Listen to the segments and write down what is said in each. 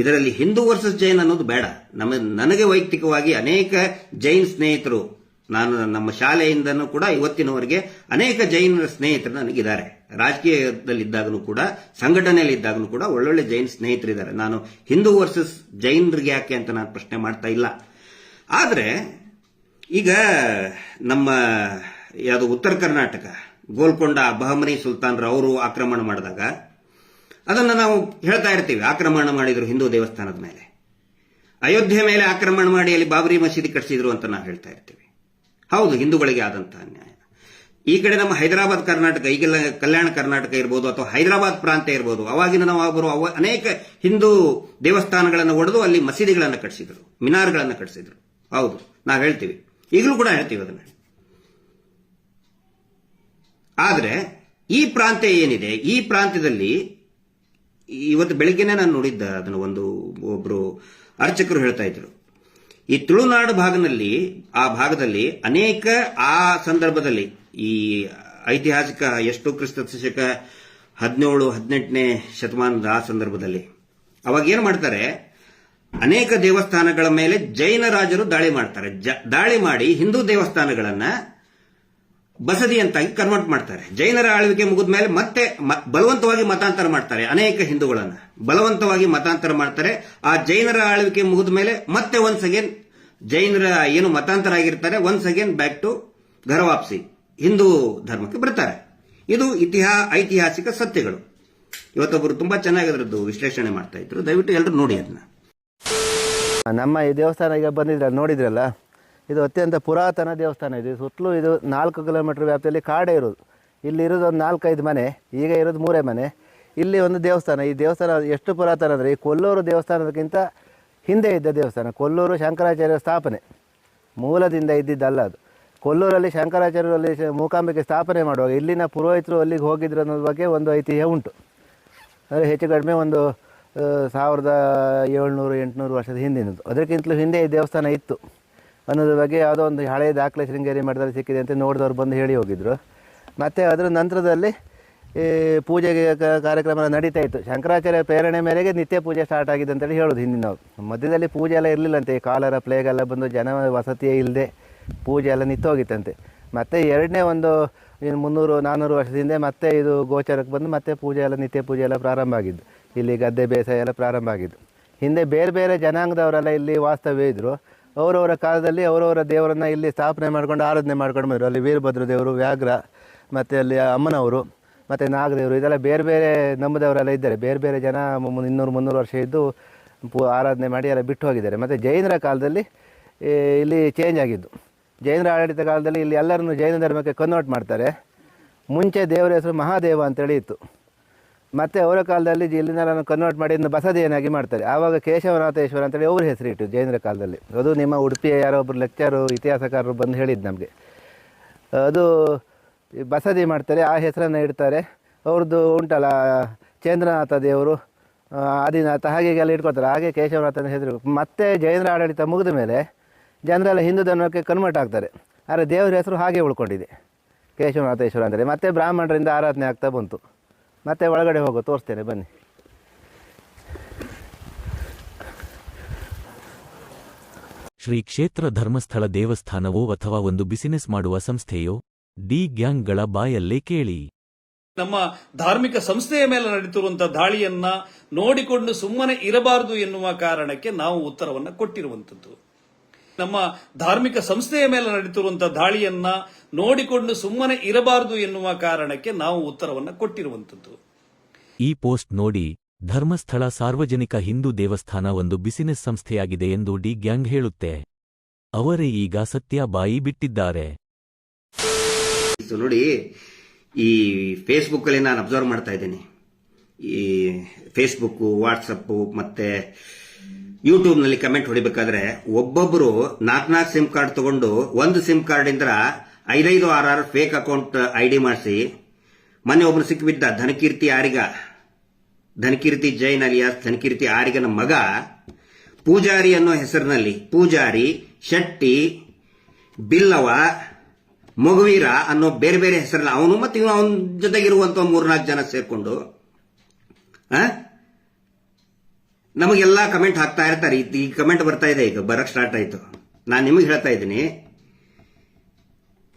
ಇದರಲ್ಲಿ ಹಿಂದೂ ವರ್ಸಸ್ ಜೈನ್ ಅನ್ನೋದು ಬೇಡ. ನಮ್ಮ, ನನಗೆ ವೈಯಕ್ತಿಕವಾಗಿ ಅನೇಕ ಜೈನ್ ಸ್ನೇಹಿತರು, ನಾನು ನಮ್ಮ ಶಾಲೆಯಿಂದನೂ ಕೂಡ ಇವತ್ತಿನವರೆಗೆ ಅನೇಕ ಜೈನ ಸ್ನೇಹಿತರು ನನಗಿದ್ದಾರೆ. ರಾಜಕೀಯದಲ್ಲಿದ್ದಾಗಲೂ ಕೂಡ ಸಂಘಟನೆಯಲ್ಲಿದ್ದಾಗಲೂ ಕೂಡ ಒಳ್ಳೊಳ್ಳೆ ಜೈನ್ ಸ್ನೇಹಿತರಿದ್ದಾರೆ. ನಾನು ಹಿಂದೂ ವರ್ಸಸ್ ಜೈನರಿಗೆ ಯಾಕೆ ಅಂತ ನಾನು ಪ್ರಶ್ನೆ ಮಾಡ್ತಾ ಇಲ್ಲ. ಆದರೆ, ಈಗ ನಮ್ಮ ಯಾವುದು ಉತ್ತರ ಕರ್ನಾಟಕ, ಗೋಲ್ಕೊಂಡ ಬಹಮನಿ ಸುಲ್ತಾನ್ರು ಅವರು ಆಕ್ರಮಣ ಮಾಡಿದಾಗ ಅದನ್ನು ನಾವು ಹೇಳ್ತಾ ಇರ್ತೀವಿ. ಆಕ್ರಮಣ ಮಾಡಿದ್ರು ಹಿಂದೂ ದೇವಸ್ಥಾನದ ಮೇಲೆ. ಅಯೋಧ್ಯೆ ಮೇಲೆ ಆಕ್ರಮಣ ಮಾಡಿ ಅಲ್ಲಿ ಬಾಬರಿ ಮಸೀದಿ ಕಟ್ಟಿಸಿದ್ರು ಅಂತ ನಾವು ಹೇಳ್ತಾ ಇರ್ತೀವಿ. ಹೌದು, ಹಿಂದೂಗಳಿಗೆ ಆದಂತಹ ಅನ್ಯಾಯ. ಈ ಕಡೆ ನಮ್ಮ ಹೈದರಾಬಾದ್ ಕರ್ನಾಟಕ, ಈಗೆಲ್ಲ ಕಲ್ಯಾಣ ಕರ್ನಾಟಕ ಇರ್ಬೋದು ಅಥವಾ ಹೈದರಾಬಾದ್ ಪ್ರಾಂತ್ಯ ಇರ್ಬೋದು, ಅವಾಗಿನ ನಾವು ಅವರು ಅವ- ಅನೇಕ ಹಿಂದೂ ದೇವಸ್ಥಾನಗಳನ್ನು ಒಡೆದು ಅಲ್ಲಿ ಮಸೀದಿಗಳನ್ನು ಕಟ್ಟಿಸಿದ್ರು ಮಿನಾರ್ಗಳನ್ನು ಕಟ್ಟಿಸಿದ್ರು ಹೌದು, ನಾವು ಹೇಳ್ತೀವಿ. ಈಗಲೂ ಕೂಡ ಹೇಳ್ತೀವಿ ಅದನ್ನ. ಆದರೆ ಈ ಪ್ರಾಂತ್ಯ ಏನಿದೆ? ಈ ಪ್ರಾಂತ್ಯದಲ್ಲಿ ಇವತ್ತು ಬೆಳಿಗ್ಗೆನೆ ನಾನು ನೋಡಿದ್ದ ಅದನ್ನು ಒಂದು ಒಬ್ರು ಅರ್ಚಕರು ಹೇಳ್ತಾ ಇದ್ರು. ಈ ತುಳುನಾಡು ಭಾಗದಲ್ಲಿ ಆ ಭಾಗದಲ್ಲಿ ಅನೇಕ ಆ ಸಂದರ್ಭದಲ್ಲಿ ಈ ಐತಿಹಾಸಿಕ ಎಷ್ಟು ಕ್ರಿಸ್ತ ಶಕ ಹದಿನೇಳು, ಹದಿನೆಂಟನೇ ಶತಮಾನದ ಆ ಸಂದರ್ಭದಲ್ಲಿ ಅವಾಗ ಏನು ಮಾಡ್ತಾರೆ? ಅನೇಕ ದೇವಸ್ಥಾನಗಳ ಮೇಲೆ ಜೈನ ರಾಜರು ದಾಳಿ ಮಾಡ್ತಾರೆ. ದಾಳಿ ಮಾಡಿ ಹಿಂದೂ ದೇವಸ್ಥಾನಗಳನ್ನ ಬಸದಿಯಂತಾಗಿ ಕನ್ವರ್ಟ್ ಮಾಡ್ತಾರೆ. ಜೈನರ ಆಳ್ವಿಕೆ ಮುಗಿದ ಮೇಲೆ ಮತ್ತೆ ಬಲವಂತವಾಗಿ ಮತಾಂತರ ಮಾಡ್ತಾರೆ ಅನೇಕ ಹಿಂದೂಗಳನ್ನ. ಬಲವಂತವಾಗಿ ಮತಾಂತರ ಮಾಡ್ತಾರೆ. ಆ ಜೈನರ ಆಳ್ವಿಕೆ ಮುಗಿದ ಮೇಲೆ ಮತ್ತೆ ಒನ್ಸ್ ಅಗೇನ್ ಜೈನರ ಏನು ಮತಾಂತರ ಆಗಿರ್ತಾರೆ once again back to ghar wapsi Hindu ಧರ್ಮಕ್ಕೆ ಬರ್ತಾರೆ. ಇದು ಇತಿಹಾ, ಐತಿಹಾಸಿಕ ಸತ್ಯಗಳು. ಇವತ್ತೊಬ್ಬರು ತುಂಬಾ ಚೆನ್ನಾಗಿ ಅದರದ್ದು ವಿಶ್ಲೇಷಣೆ ಮಾಡ್ತಾ ಇದ್ರು. ದಯವಿಟ್ಟು ಎಲ್ಲರೂ ನೋಡಿ ಅದನ್ನ ನಮ್ಮ ಈ ದೇವಸ್ಥಾನ ಈಗ ಬಂದಿದ್ರ ನೋಡಿದ್ರಲ್ಲ? ಇದು ಅತ್ಯಂತ ಪುರಾತನ ದೇವಸ್ಥಾನ ಇದು. ಸುತ್ತಲೂ ಇದು ನಾಲ್ಕು ಕಿಲೋಮೀಟ್ರ್ ವ್ಯಾಪ್ತಿಯಲ್ಲಿ ಕಾಡೇ ಇರೋದು. ಇಲ್ಲಿ ಇರೋದು ಒಂದು ನಾಲ್ಕೈದು ಮನೆ, ಈಗ ಇರೋದು ಮೂರೇ ಮನೆ. ಇಲ್ಲಿ ಒಂದು ದೇವಸ್ಥಾನ. ಈ ದೇವಸ್ಥಾನ ಎಷ್ಟು ಪುರಾತನ ಅಂದರೆ, ಈ ಕೊಲ್ಲೂರು ದೇವಸ್ಥಾನದಕ್ಕಿಂತ ಹಿಂದೆ ಇದ್ದ ದೇವಸ್ಥಾನ, ಕೊಲ್ಲೂರು ಶಂಕರಾಚಾರ್ಯ ಸ್ಥಾಪನೆ. ಮೂಲದಿಂದ ಇದ್ದಿದ್ದಲ್ಲ ಅದು. ಕೊಲ್ಲೂರಲ್ಲಿ ಶಂಕರಾಚಾರ್ಯರಲ್ಲಿ ಮೂಕಾಂಬಿಕೆ ಸ್ಥಾಪನೆ ಮಾಡುವಾಗ ಇಲ್ಲಿನ ಪುರೋಹಿತರು ಅಲ್ಲಿಗೆ ಹೋಗಿದ್ರು ಅನ್ನೋದ್ರ ಬಗ್ಗೆ ಒಂದು ಐತಿಹ್ಯ ಉಂಟು. ಅಂದರೆ ಹೆಚ್ಚು ಕಡಿಮೆ ಒಂದು ಸಾವಿರದ ಏಳ್ನೂರು ಎಂಟುನೂರು ವರ್ಷದ ಹಿಂದಿನದು. ಅದಕ್ಕಿಂತಲೂ ಹಿಂದೆ ಈ ದೇವಸ್ಥಾನ ಇತ್ತು. ಅನ್ನೋದ್ರ ಬಗ್ಗೆ ಯಾವುದೋ ಒಂದು ಹಳೆಯ ದಾಖಲೆ ಶೃಂಗೇರಿ ಮಠದಲ್ಲಿ ಸಿಕ್ಕಿದೆ ಅಂತ ನೋಡಿದವ್ರು ಬಂದು ಹೇಳಿ ಹೋಗಿದ್ರು. ಮತ್ತು ಅದರ ನಂತರದಲ್ಲಿ ಈ ಪೂಜೆಗೆ ಕಾರ್ಯಕ್ರಮ ನಡೀತಾ ಇತ್ತು. ಶಂಕರಾಚಾರ್ಯ ಪ್ರೇರಣೆ ಮೇರೆಗೆ ನಿತ್ಯ ಪೂಜೆ ಸ್ಟಾರ್ಟ್ ಆಗಿದೆ ಅಂತೇಳಿ ಹೇಳೋದು ಹಿಂದಿನವ್ರು ಮಧ್ಯದಲ್ಲಿ ಪೂಜೆ ಎಲ್ಲ ಇರಲಿಲ್ಲಂತೆ. ಈ ಕಾಲರ ಪ್ಲೇಗೆಲ್ಲ ಬಂದು ಜನ ವಸತಿಯೇ ಇಲ್ಲದೆ ಪೂಜೆ ಎಲ್ಲ ನಿಂತೋಗಿತ್ತಂತೆ ಮತ್ತು ಎರಡನೇ ಒಂದು, ಇನ್ನು ಮುನ್ನೂರು ನಾನ್ನೂರು ವರ್ಷದಿಂದ ಮತ್ತೆ ಇದು ಗೋಚರಕ್ಕೆ ಬಂದು ಮತ್ತೆ ಪೂಜೆ ಎಲ್ಲ, ನಿತ್ಯ ಪೂಜೆ ಎಲ್ಲ ಪ್ರಾರಂಭ ಆಗಿದ್ದು. ಇಲ್ಲಿ ಗದ್ದೆ ಬೇಸಾಯ ಎಲ್ಲ ಪ್ರಾರಂಭ ಆಗಿದ್ದು. ಹಿಂದೆ ಬೇರೆ ಬೇರೆ ಜನಾಂಗದವರೆಲ್ಲ ಇಲ್ಲಿ ವಾಸ್ತವ್ಯ ಇದ್ದರು ಅವರವರ ಕಾಲದಲ್ಲಿ ಅವರವರ ದೇವರನ್ನು ಇಲ್ಲಿ ಸ್ಥಾಪನೆ ಮಾಡ್ಕೊಂಡು ಆರಾಧನೆ ಮಾಡ್ಕೊಂಡು ಬಂದರು. ಅಲ್ಲಿ ವೀರಭದ್ರ ದೇವರು, ವ್ಯಾಘ್ರ, ಮತ್ತು ಅಲ್ಲಿ ಅಮ್ಮನವರು, ಮತ್ತು ನಾಗದೇವರು, ಇದೆಲ್ಲ ಬೇರೆ ಬೇರೆ ನಂಬದವರೆಲ್ಲ ಇದ್ದಾರೆ. ಬೇರೆ ಬೇರೆ ಜನ ಇನ್ನೂರು, ಮುನ್ನೂರು ವರ್ಷ ಇದ್ದು ಪೂ ಆರಾಧನೆ ಮಾಡಿ ಎಲ್ಲ ಬಿಟ್ಟು ಹೋಗಿದ್ದಾರೆ. ಮತ್ತು ಜೈನರ ಕಾಲದಲ್ಲಿ ಇಲ್ಲಿ ಚೇಂಜ್ ಆಗಿದ್ದು. ಜೈನರ ಆಡಳಿತ ಕಾಲದಲ್ಲಿ ಇಲ್ಲಿ ಎಲ್ಲರನ್ನು ಜೈನ ಧರ್ಮಕ್ಕೆ ಕನ್ವರ್ಟ್ ಮಾಡ್ತಾರೆ. ಮುಂಚೆ ದೇವರ ಹೆಸರು ಮಹಾದೇವ ಅಂತೇಳಿ ಇತ್ತು. ಮತ್ತು ಅವರ ಕಾಲದಲ್ಲಿ ಇಲ್ಲಿನೆಲ್ಲ ಕನ್ವರ್ಟ್ ಮಾಡಿ ಇನ್ನು ಬಸದಿಯನ್ನಾಗಿ ಮಾಡ್ತಾರೆ. ಆವಾಗ ಕೇಶವನಾಥೇಶ್ವರ ಅಂತೇಳಿ ಅವ್ರ ಹೆಸರಿಟ್ಟು ಜೈನರ ಕಾಲದಲ್ಲಿ. ಅದು ನಿಮ್ಮ ಉಡುಪಿಯ ಯಾರೋ ಒಬ್ಬರು ಲೆಕ್ಚರು ಇತಿಹಾಸಕಾರರು ಬಂದು ಹೇಳಿದ್ದು ನಮಗೆ. ಅದು ಬಸದಿ ಮಾಡ್ತಾರೆ, ಆ ಹೆಸರನ್ನು ಇಡ್ತಾರೆ. ಅವ್ರದ್ದು ಉಂಟಲ್ಲ, ಚೇಂದ್ರನಾಥ ದೇವರು ಆದಿನಾಥ ಹಾಗೆ ಎಲ್ಲ ಇಟ್ಕೊಳ್ತಾರೆ. ಹಾಗೆ ಕೇಶವನಾಥನ ಹೆಸರು. ಮತ್ತೆ ಜೈನರ ಆಡಳಿತ ಮುಗಿದ ಮೇಲೆ ಜನರೆಲ್ಲ ಹಿಂದೂ ಧರ್ಮಕ್ಕೆ ಕನ್ವರ್ಟ್ ಆಗ್ತಾರೆ. ಆದರೆ ದೇವರ ಹೆಸರು ಹಾಗೆ ಉಳ್ಕೊಂಡಿದೆ. ಕೇಶವನಾಥೇಶ್ವರ ಅಂದರೆ ಮತ್ತೆ ಬ್ರಾಹ್ಮಣರಿಂದ ಆರಾಧನೆ ಆಗ್ತಾ ಬಂತು. ಮತ್ತೆ ಒಳಗಡೆ ಹೋಗೋ ತೋರಿಸ್ತೇನೆ ಬನ್ನಿ. ಶ್ರೀ ಕ್ಷೇತ್ರ ಧರ್ಮಸ್ಥಳ ದೇವಸ್ಥಾನವೋ ಅಥವಾ ಒಂದು ಬಿಸಿನೆಸ್ ಮಾಡುವ ಸಂಸ್ಥೆಯೋ? ಡಿ ಗ್ಯಾಂಗ್ಗಳ ಬಾಯಲ್ಲೇ ಕೇಳಿ. ನಮ್ಮ ಧಾರ್ಮಿಕ ಸಂಸ್ಥೆಯ ಮೇಲೆ ನಡೆಯುತ್ತಿರುವಂತಹ ದಾಳಿಯನ್ನ ನೋಡಿಕೊಂಡು ಸುಮ್ಮನೆ ಇರಬಾರದು ಎನ್ನುವ ಕಾರಣಕ್ಕೆ ನಾವು ಉತ್ತರವನ್ನ ಕೊಟ್ಟಿರುವಂತದ್ದು ನಮ್ಮ ಧಾರ್ಮಿಕ ಸಂಸ್ಥೆಯ ಮೇಲೆ ನಡೀತಿರುವಂತಹ ದಾಳಿಯನ್ನ ನೋಡಿಕೊಂಡು ಸುಮ್ಮನೆ ಇರಬಾರದು ಎನ್ನುವ ಕಾರಣಕ್ಕೆ ನಾವು ಉತ್ತರವನ್ನ ಕೊಟ್ಟಿರುವಂತದ್ದು. ಈ ಪೋಸ್ಟ್ ನೋಡಿ ಧರ್ಮಸ್ಥಳ ಸಾರ್ವಜನಿಕ ಹಿಂದೂ ದೇವಸ್ಥಾನ ಒಂದು ಬಿಸಿನೆಸ್ ಸಂಸ್ಥೆಯಾಗಿದೆ ಎಂದು ಡಿ ಗ್ಯಾಂಗ್ ಹೇಳುತ್ತೆ. ಅವರೇ ಈಗ ಸತ್ಯ ಬಾಯಿ ಬಿಟ್ಟಿದ್ದಾರೆ. ನೋಡಿ ಈ ಫೇಸ್ಬುಕ್ ಅಲ್ಲಿ ನಾನು ಅಬ್ಸರ್ವ್ ಮಾಡ್ತಾ ಇದ್ದೀನಿ. ಈ ಫೇಸ್ಬುಕ್ ವಾಟ್ಸಪ್ ಮತ್ತೆ ಯೂಟ್ಯೂಬ್ನಲ್ಲಿ ಕಮೆಂಟ್ ಹೊಡಿಬೇಕಾದ್ರೆ ಒಬ್ಬೊಬ್ಬರು ನಾಲ್ಕು ನಾಲ್ಕು ಸಿಮ್ ಕಾರ್ಡ್ ತಗೊಂಡು ಒಂದು ಸಿಮ್ ಕಾರ್ಡ್ ಇಂದ ಐದೈದು ಆರ್ ಫೇಕ್ ಅಕೌಂಟ್ ಐ ಡಿ ಮಾಡಿಸಿ, ಮೊನ್ನೆ ಒಬ್ಬನು ಸಿಕ್ಕಿಬಿದ್ದ ಧನಕೀರ್ತಿ ಆರಿಗ ಧನಕೀರ್ತಿ ಜೈನ್ ಅಲಿಯಾಸ್, ಧನಕೀರ್ತಿ ಆರಿಗನ ಮಗ, ಪೂಜಾರಿ ಅನ್ನೋ ಹೆಸರಿನಲ್ಲಿ ಪೂಜಾರಿ, ಶೆಟ್ಟಿ, ಬಿಲ್ಲವ, ಮಗುವೀರ ಅನ್ನೋ ಬೇರೆ ಬೇರೆ ಹೆಸರನ್ನ ಅವನು ಮತ್ತೆ ಅವನ ಜೊತೆಗಿರುವಂತ ಮೂರ್ನಾಲ್ಕು ಜನ ಸೇರ್ಕೊಂಡು? ನಮಗೆಲ್ಲ ಕಮೆಂಟ್ ಹಾಕ್ತಾ ಇರ್ತಾರೆ. ಈ- ಕಮೆಂಟ್ ಬರ್ತಾ ಇದೆ ಈಗ. ಬರಕ್ ಸ್ಟಾರ್ಟ್ ಆಯ್ತು. ನಾನು ನಿಮಗೆ ಹೇಳ್ತಾ ಇದ್ದೀನಿ.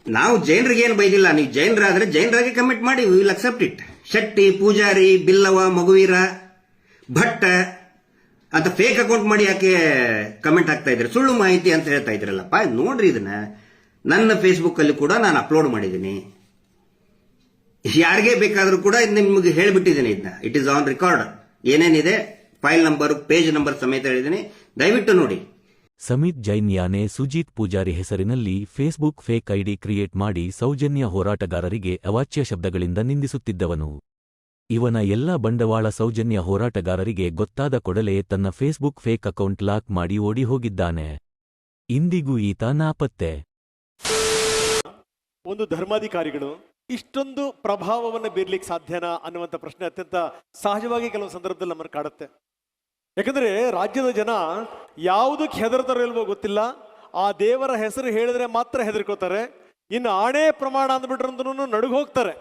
ನಾವು ಜೈನರಿಗೆ ಏನು ಬೈದಿಲ್ಲ. ನೀವು ಜೈನರಾದ್ರೆ ಜೈನರಾಗಿ ಕಮೆಂಟ್ ಮಾಡಿ. Will accept it Shetty, Pujari, Billava, Mogaveera, Bhatta, ಅಂತ ಫೇಕ್ ಅಕೌಂಟ್ ಮಾಡಿ ಯಾಕೆ ಕಮೆಂಟ್ ಹಾಕ್ತಾ ಇದ್ರೆ? ಸುಳ್ಳು ಮಾಹಿತಿ ಅಂತ ಹೇಳ್ತಾ ಇದ್ರಲ್ಲಪ್ಪ. ನೋಡ್ರಿ ಇದನ್ನ. ನನ್ನ ಫೇಸ್ಬುಕ್ ಅಲ್ಲಿ ಕೂಡ ನಾನು ಅಪ್ಲೋಡ್ ಮಾಡಿದ್ದೀನಿ. ಯಾರಿಗೆ ಬೇಕಾದರೂ ಕೂಡ ನಿಮ್ಗೆ ಹೇಳಿಬಿಟ್ಟಿದ್ದೀನಿ ಇದನ್ನ. ಇಟ್ ಇಸ್ ಆನ್ ರೆಕಾರ್ಡ್ ಏನೇನಿದೆ? ಫೈಲ್ ನಂಬರ್ ಪೇಜ್ ನಂಬರ್ ಸಮೇತ ಹೇಳಿದ್ದೀನಿ. ದಯವಿಟ್ಟು ನೋಡಿ. ಸಮಿತ್ ಜೈನ್ ಯಾನೆ ಸುಜೀತ್ ಪೂಜಾರಿ ಹೆಸರಿನಲ್ಲಿ ಫೇಸ್ಬುಕ್ ಫೇಕ್ ಐಡಿ ಕ್ರಿಯೇಟ್ ಮಾಡಿ ಸೌಜನ್ಯ ಹೋರಾಟಗಾರರಿಗೆ ಅವಾಚ್ಯ ಶಬ್ದಗಳಿಂದ ನಿಂದಿಸುತ್ತಿದ್ದವನು. ಇವನ ಎಲ್ಲ ಬಂಡವಾಳ ಸೌಜನ್ಯ ಹೋರಾಟಗಾರರಿಗೆ ಗೊತ್ತಾದ ಕೊಡಲೇ ತನ್ನ ಫೇಸ್ಬುಕ್ ಫೇಕ್ ಅಕೌಂಟ್ ಲಾಕ್ ಮಾಡಿ ಓಡಿ ಹೋಗಿದ್ದಾನೆ. ಇಂದಿಗೂ ಈತ ನಾಪತ್ತೆ. ಒಂದು ಧರ್ಮಾಧಿಕಾರಿಗಳು ಇಷ್ಟೊಂದು ಪ್ರಭಾವವನ್ನು ಬೀರ್ಲಿಕ್ಕೆ ಸಾಧ್ಯನಾ ಅನ್ನುವಂಥ ಪ್ರಶ್ನೆ ಅತ್ಯಂತ ಸಹಜವಾಗಿ ಕೆಲವು ಸಂದರ್ಭದಲ್ಲಿ ನಮ್ಮನ್ನು ಕಾಡುತ್ತೆ. ಯಾಕಂದ್ರೆ ರಾಜ್ಯದ ಜನ ಯಾವುದಕ್ಕೆ ಹೆದರ್ತಾರೋ ಇಲ್ವೋ ಗೊತ್ತಿಲ್ಲ. ಆ ದೇವರ ಹೆಸರು ಹೇಳಿದ್ರೆ ಮಾತ್ರ ಹೆದರ್ಕೋತಾರೆ. ಇನ್ನು ಆಣೆ ಪ್ರಮಾಣ ಅಂದ್ಬಿಟ್ರಂತೂ ನಡುಗೋಗ್ತಾರೆ